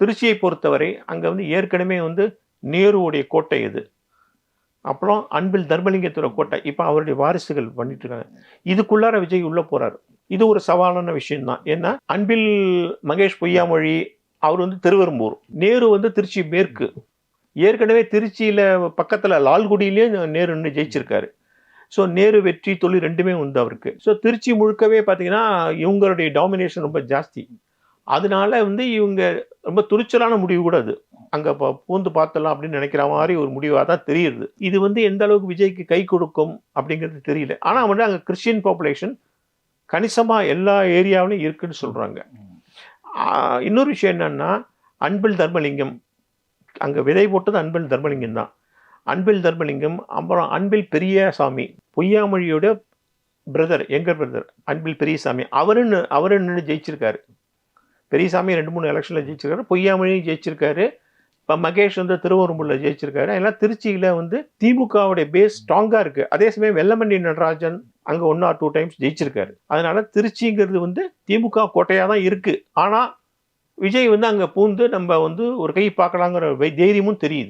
திருச்சியை பொறுத்தவரை அங்கே வந்து ஏற்கனவே வந்து நேருவுடைய கோட்டை இது. அப்புறம் அன்பில் தர்மலிங்கத்துடைய கோட்டை. இப்போ அவருடைய வாரிசுகள் பண்ணிட்டு இருக்காங்க. இதுக்குள்ளார விஜய் உள்ளே போகிறார் இது ஒரு சவாலான விஷயம்தான். ஏன்னா அன்பில் மகேஷ் பொய்யாமொழி அவர் வந்து திருவெரும்பூர் நேரு வந்து திருச்சி மேற்கு. ஏற்கனவே திருச்சியில் பக்கத்தில் லால்குடியிலே நேரு நின்று ஜெயிச்சிருக்காரு. ஸோ நேரு வெற்றி தொழில் ரெண்டுமே உண்டு அவருக்கு. ஸோ திருச்சி முழுக்கவே பார்த்தீங்கன்னா இவங்களுடைய டாமினேஷன் ரொம்ப ஜாஸ்தி. அதனால வந்து இவங்க ரொம்ப துணிச்சலான முடிவு கூட அது. அங்கே பூந்து பார்த்தலாம் அப்படின்னு நினைக்கிற மாதிரி ஒரு முடிவாக தான் தெரியுது. இது வந்து எந்த அளவுக்கு விஜய்க்கு கை கொடுக்கும் அப்படிங்கிறது தெரியல. ஆனால் வந்து அங்கே கிறிஸ்டின் பாப்புலேஷன் கணிசமாக எல்லா ஏரியாவிலையும் இருக்குன்னு சொல்கிறாங்க இன்னொரு விஷயம் என்னென்னா அன்பில் தர்மலிங்கம் அங்கே விதை போட்டது அன்பில் தர்மலிங்கம் தான். அன்பில் தர்மலிங்கம் அப்புறம் அன்பில் பெரியசாமி பொய்யாமொழியோட பிரதர் எங்கர் பிரதர் அன்பில் பெரியசாமி அவருன்னு அவருன்னு ஜெயிச்சிருக்காரு. பெரியசாமி ரெண்டு மூணு எலெக்ஷனில் ஜெயிச்சிருக்காரு. பொய்யாமொழியும் ஜெயிச்சிருக்காரு. இப்போ மகேஷ் வந்து திருவரம்பூரில் ஜெயிச்சிருக்காரு. எல்லாம் திருச்சியில் வந்து திமுகவுடைய பேஸ் ஸ்ட்ராங்காக இருக்குது அதே சமயம் வெள்ளமண்டி நடராஜன் அங்கே ஒன் ஆர் டூ டைம்ஸ் ஜெயிச்சிருக்காரு. அதனால் திருச்சிங்கிறது வந்து திமுக கோட்டையாக தான் இருக்குது ஆனால் விஜய் வந்து அங்கே பூந்து நம்ம வந்து ஒரு கை பார்க்கலாங்கிற வை- தைரியமும் தெரியுது.